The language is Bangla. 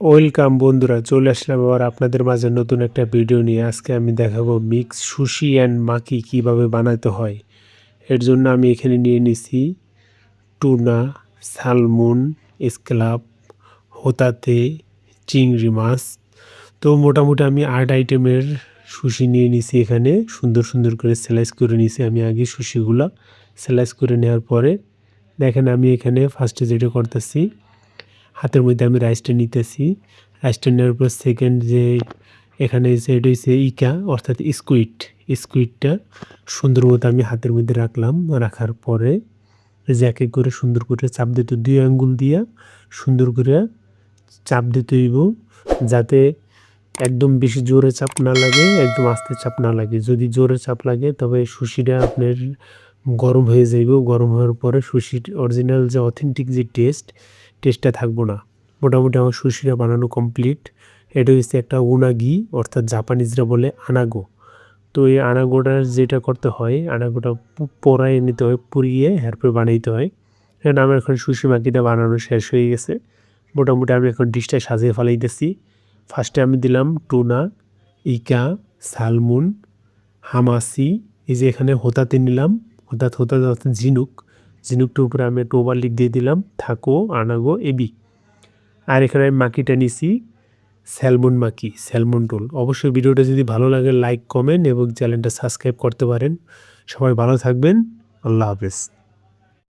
ওয়েলকাম বন্ধুরা, চলে আসলাম আবার আপনাদের মাঝে নতুন একটা ভিডিও নিয়ে। আজকে আমি দেখাবো মিক্স সুশি অ্যান্ড মাকি কীভাবে বানাতে হয়। এর জন্য আমি এখানে নিয়ে নিছি টুনা, সালমন, স্ক্লাব, হোতাতে, চিংড়ি মাছ। তো মোটামুটি আমি আট আইটেমের সুশি নিয়ে নিছি এখানে। সুন্দর সুন্দর করে স্লাইস করে নিছি আমি আগে সুশিগুলো। স্লাইস করে নেওয়ার পরে দেখেন আমি এখানে ফার্স্টে যেটা করতেছি হাতের মধ্যে আমি রাইসটা নিতেছি। রাইসটা নেওয়ার পর সেকেন্ড যে এখানে সেটা হচ্ছে ইকা, অর্থাৎ স্কুইড স্কুইডটা সুন্দর মতো আমি হাতের মধ্যে রাখলাম। রাখার পরে যে এক এক করে সুন্দর করে চাপ দিতে দুই আঙ্গুল দিয়া সুন্দর করে চাপ দিতে হইব যাতে একদম বেশি জোরে চাপ না লাগে, একদম আস্তে চাপ না লাগে। যদি জোরে চাপ লাগে, তবে সুশিটা আপনার গরম হয়ে যাইব। গরম হওয়ার পরে সুশির অরিজিনাল যে অথেন্টিক যে টেস্ট টেস্টটা থাকব না। মোটামুটি আমার সুশিটা বানানো কমপ্লিট এটা হচ্ছে একটা উনাগি, অর্থাৎ জাপানিজরা বলে আনাগো। তো এই আনাগোটার যেটা করতে হয়, আনাগোটা পু- পোড়ায় নিতে হয়, পুড়িয়ে এরপরে বানাইতে হয়। এখন আমার এখন সুশি মাকিটা বানানো শেষ হয়ে গেছে। মোটামুটি আমি এখন ডিশটা সাজিয়ে ফেলাইতেছি। ফার্স্টে আমি দিলাম টুনা, ইকা, সালমুন, হামাসি, এই যে এখানে হোতাতে নিলাম। হোতাত হোতাত অর্থাৎ ঝিনুক। ঝিনুকটার উপরে আমি একটু ওভারলিক দিয়ে দিলাম। থাকো, আনাগো, এবি। আর এখানে আমি মাকিটা নিছি, স্যালমন মাকি, স্যালমন টোল অবশ্যই ভিডিওটা যদি ভালো লাগে, লাইক, কমেন্ট এবং চ্যানেলটা সাবস্ক্রাইব করতে পারেন। সবাই ভালো থাকবেন। আল্লাহ হাফেজ।